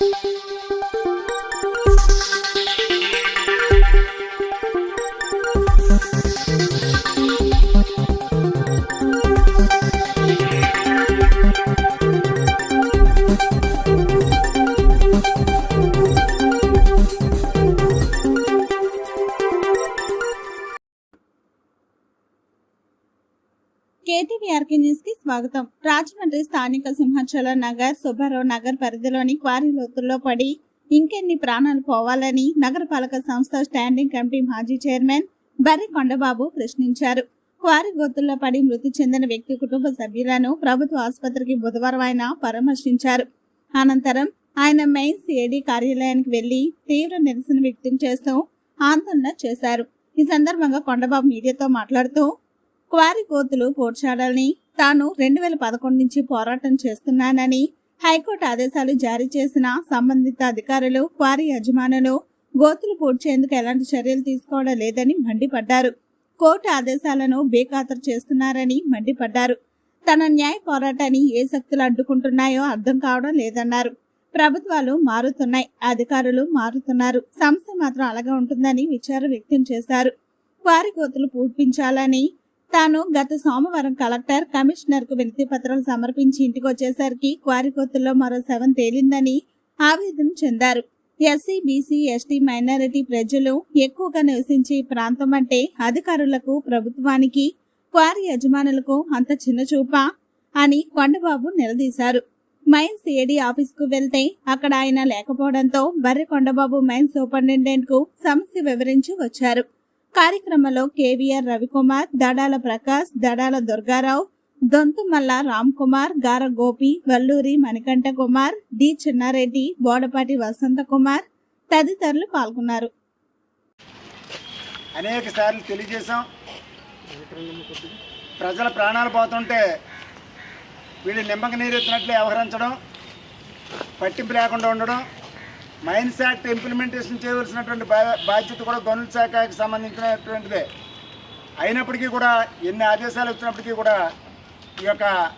thank you కేటీవీఆర్కే న్యూస్కి స్వాగతం. రాజమండ్రి స్థానిక సింహాచలం నగర్ సుబ్బారావు నగర్ పరిధిలోని క్వారీ లోతుల్లో పడి ఇంకెన్ని ప్రాణాలు పోవాలని నగరపాలక సంస్థ స్టాండింగ్ కమిటీ మాజీ చైర్మన్ బర్రి కొండబాబు ప్రశ్నించారు. క్వారీ గొత్తుల్లో పడి మృతి చెందిన వ్యక్తి కుటుంబ సభ్యులను ప్రభుత్వ ఆసుపత్రికి బుధవారం ఆయన పరామర్శించారు. అనంతరం ఆయన మెయిన్స్ ఏడీ కార్యాలయానికి వెళ్ళి తీవ్ర నిరసన వ్యక్తం చేస్తూ ఆందోళన చేశారు. ఈ సందర్భంగా కొండబాబు మీడియాతో మాట్లాడుతూ క్వారీ కోతులు పోడ్చాడాలని తాను రెండు వేల పదకొండు నుంచి పోరాటం చేస్తున్నానని హైకోర్టు ఆదేశాలు జారీ చేసిన సంబంధిత అధికారులు క్వారీ యజమానులు గోతులు పూడ్చేందుకు ఎలాంటి చర్యలు తీసుకోవడం లేదని మండిపడ్డారు. కోర్టు ఆదేశాలను బేఖాతరు చేస్తున్నారని మండిపడ్డారు. తన న్యాయ పోరాటాన్ని ఏ శక్తులు అడ్డుకుంటున్నాయో అర్థం కావడం లేదన్నారు. ప్రభుత్వాలు మారుతున్నాయి అధికారులు మారుతున్నారు. సంస్థ మాత్రం అలాగే ఉంటుందని విచారం వ్యక్తం చేశారు. క్వారీ కోతులు పూడ్పించాలని తాను గత సోమవారం కలెక్టర్ కమిషనర్కు వినతి పత్రాలు సమర్పించి ఇంటికి వచ్చేసరికి క్వారికొత్తుల్లో మరో శవం తేలిందని ఆవేదన చెందారు. ఎస్సీ బీసీ ఎస్టీ మైనారిటీ ప్రజలు ఎక్కువగా నివసించే ప్రాంతం అంటే అధికారులకు ప్రభుత్వానికి క్వారీ యజమానులకు అంత చిన్న చూపా అని కొండబాబు నిలదీశారు. మైన్స్ ఏడీ ఆఫీస్కు వెళ్తే అక్కడ ఆయన లేకపోవడంతో బర్రె కొండబాబు మైన్స్ సూపరింటెండెంట్కు సమస్య వివరించి వచ్చారు. కార్యక్రమంలో కేవీఆర్ రవికుమార్ దడాల ప్రకాష్ దడాల దుర్గారావు దొంతుమల్ల రామ్ కుమార్ గార గోపి వల్లూరి మణికంఠ కుమార్ డి చిన్నారెడ్డి బోడపాటి వసంత కుమార్ తదితరులు పాల్గొన్నారు. అనేక సార్లు తెలియజేశాం. ప్రజల ప్రాణాలు పోతుంటే వీళ్ళు నిమ్మక నీరెత్తినట్లు వ్యవహరించడం పట్టింపు లేకుండా ఉండడం మైన్స్ యాక్ట్ ఇంప్లిమెంటేషన్ చేయవలసినటువంటి బా- బాధ్యత కూడా గనుల శాఖకి సంబంధించినటువంటిదే. అయినప్పటికీ కూడా ఎన్ని ఆదేశాలు వచ్చినప్పటికీ కూడా ఈ యొక్క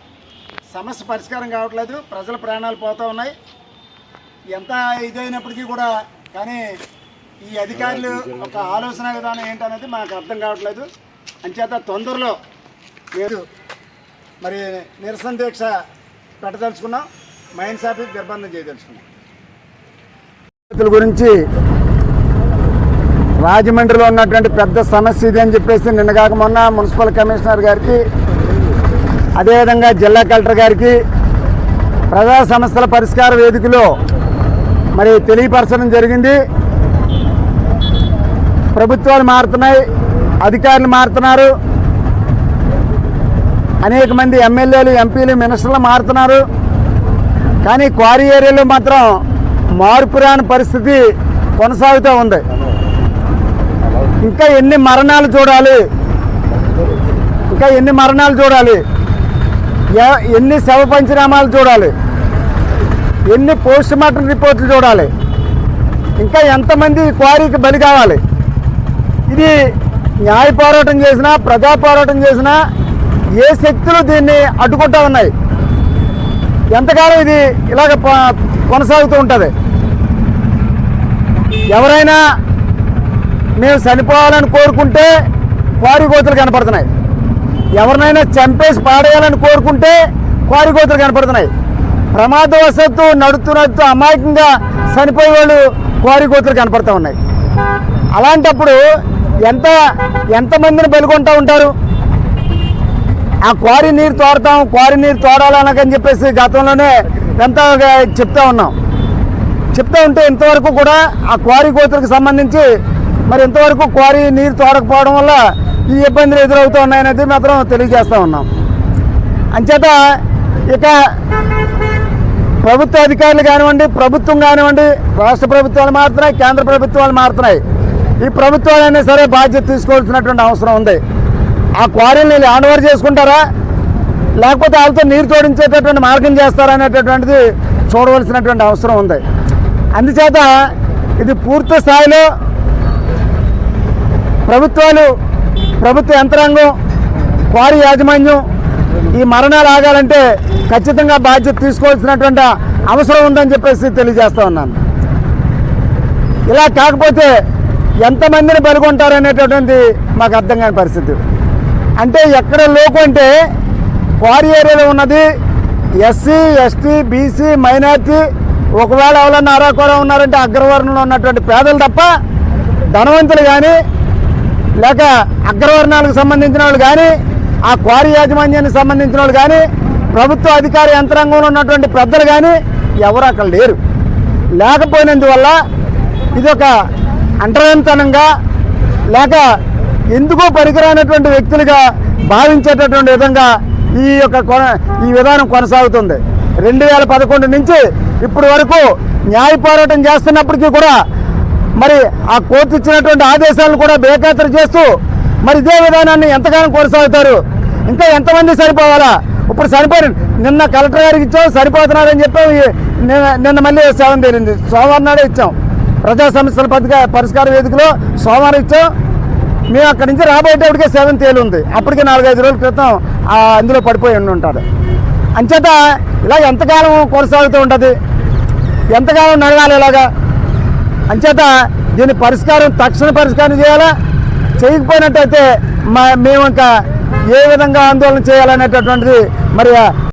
సమస్య పరిష్కారం కావట్లేదు. ప్రజల ప్రాణాలు పోతూ ఉన్నాయి. ఎంత ఇదైనప్పటికీ కూడా కానీ ఈ అధికారులు ఒక ఆలోచన విధానం ఏంటనేది మాకు అర్థం కావట్లేదు. అంచేత తొందరలో లేదు మరి నిరసన దీక్ష పెట్టదలుచుకున్నాం. మైండ్ సాఫీ నిర్బంధం చేయదలుచుకున్నాం. గురించి రాజమండ్రిలో ఉన్నటువంటి పెద్ద సమస్య ఇది అని చెప్పేసి నిన్నగాక మొన్న మున్సిపల్ కమిషనర్ గారికి అదేవిధంగా జిల్లా కలెక్టర్ గారికి ప్రజా సమస్యల పరిష్కార వేదికలో మరి తెలియపరచడం జరిగింది. ప్రభుత్వాలు మారుతున్నాయి అధికారులు మారుతున్నారు. అనేక మంది ఎమ్మెల్యేలు ఎంపీలు మినిస్టర్లు మారుతున్నారు. కానీ క్వారీ ఏరియాలో మాత్రం మార్పు రాని పరిస్థితి కొనసాగుతూ ఉంది. ఇంకా ఎన్ని మరణాలు చూడాలి? ఇంకా ఎన్ని మరణాలు చూడాలి? ఎ- ఎన్ని శవ పంచనామాలు చూడాలి? ఎన్ని పోస్ట్ మార్టం రిపోర్ట్లు చూడాలి? ఇంకా ఎంతమంది క్వారీకి బలి కావాలి? ఇది న్యాయ పోరాటం చేసినా ప్రజా పోరాటం చేసినా ఏ శక్తులు దీన్ని అడ్డుకుంటా ఉన్నాయి? ఎంతకాలం ఇది ఇలాగ ప- కొనసాగుతూ ఉంటుంది? ఎవరైనా మేము చనిపోవాలని కోరుకుంటే క్వారీ కోతులు కనపడుతున్నాయి. ఎవరినైనా చంపేసి పాడేయాలని కోరుకుంటే క్వారీ కోతులు కనపడుతున్నాయి. ప్రమాదవశత్తు నడుతున్నట్టు అమాయకంగా చనిపోయే వాళ్ళు క్వారీ కోతులు కనపడుతూ ఉన్నాయి. అలాంటప్పుడు ఎంత ఎంతమందిని బలికొంటూ ఉంటారు? ఆ క్వారీ నీరు తోడతాం క్వారీ నీరు తోడాలనకని చెప్పేసి గతంలోనే ఎంత చెప్తా ఉన్నాం. చెప్తా ఉంటే ఇంతవరకు కూడా ఆ క్వారీ కోతులకు సంబంధించి మరి ఇంతవరకు క్వారీ నీరు తోడకపోవడం వల్ల ఈ ఇబ్బందులు ఎదురవుతూ ఉన్నాయనేది మాత్రం తెలియజేస్తూ ఉన్నాం. అంచేత ఇక ప్రభుత్వ అధికారులు కానివ్వండి ప్రభుత్వం కానివ్వండి రాష్ట్ర ప్రభుత్వాలు మారుతున్నాయి కేంద్ర ప్రభుత్వాలు మారుతున్నాయి. ఈ ప్రభుత్వాలైనా సరే బాధ్యత తీసుకోవాల్సినటువంటి అవసరం ఉంది. ఆ క్వారీని హ్యాండ్ ఓవర్ చేసుకుంటారా? లేకపోతే వాళ్ళతో నీరు తోడించేటటువంటి మార్గం చేస్తారా అనేటటువంటిది చూడవలసినటువంటి అవసరం ఉంది. అందుచేత ఇది పూర్తి స్థాయిలో ప్రభుత్వాలు ప్రభుత్వ యంత్రాంగం క్వారీ యాజమాన్యం ఈ మరణాలు ఆగాలంటే ఖచ్చితంగా బాధ్యత తీసుకోవాల్సినటువంటి అవసరం ఉందని చెప్పేసి తెలియజేస్తా ఉన్నాను. ఇలా కాకపోతే ఎంతమందిని బలుగొంటారు అనేటటువంటి మాకు అర్థం కాని పరిస్థితి. అంటే ఎక్కడ లోకు అంటే క్వారీ ఏరియాలో ఉన్నది ఎస్సీ ఎస్టీ బీసీ మైనార్టీ ఒకవేళ ఎవరన్నా అరా కూడా ఉన్నారంటే అగ్రవర్ణంలో ఉన్నటువంటి పేదలు తప్ప ధనవంతులు కానీ లేక అగ్రవర్ణాలకు సంబంధించిన వాళ్ళు కానీ ఆ క్వారీ యాజమాన్యానికి సంబంధించిన వాళ్ళు కానీ ప్రభుత్వ అధికార యంత్రాంగంలో ఉన్నటువంటి పెద్దలు కానీ ఎవరు అక్కడ లేరు. లేకపోయినందువల్ల ఇది ఒక అంటరంతనంగా లేక ఎందుకో పనికిరానటువంటి వ్యక్తులుగా భావించేటటువంటి విధంగా ఈ యొక్క కొన- ఈ విధానం కొనసాగుతుంది. రెండు వేల పదకొండు నుంచి ఇప్పటి వరకు న్యాయ పోరాటం చేస్తున్నప్పటికీ కూడా మరి ఆ కోర్టు ఇచ్చినటువంటి ఆదేశాలను కూడా బేఖాతరు చేస్తూ మరి ఇదే విధానాన్ని ఎంతగానో కొనసాగుతారు. ఇంకా ఎంతమంది సరిపోవాలా? ఇప్పుడు సరిపోయి నిన్న కలెక్టర్ గారికి ఇచ్చాం సరిపోతున్నారని చెప్పి. నిన్న- మళ్ళీ సేవం తేలింది. సోమవారం నాడే ఇచ్చాం. ప్రజా సమస్యల పథక పరిష్కార వేదికలో సోమవారం ఇచ్చాం. మేము అక్కడి నుంచి రాబోయేటప్పటికే సేవం తేలి ఉంది అప్పటికే నాలుగైదు రోజుల క్రితం అందులో పడిపోయి ఉండి ఉంటారు అంచేత ఇలా ఎంతకాలం కొనసాగుతూ ఉంటుంది? ఎంతకాలం నడవాలి ఇలాగా. అంచేత దీని పరిష్కారం తక్షణ పరిష్కారం చేయాలా? చేయకపోయినట్టయితే మా మేము ఇంకా ఏ విధంగా ఆందోళన చేయాలనేటటువంటిది మరి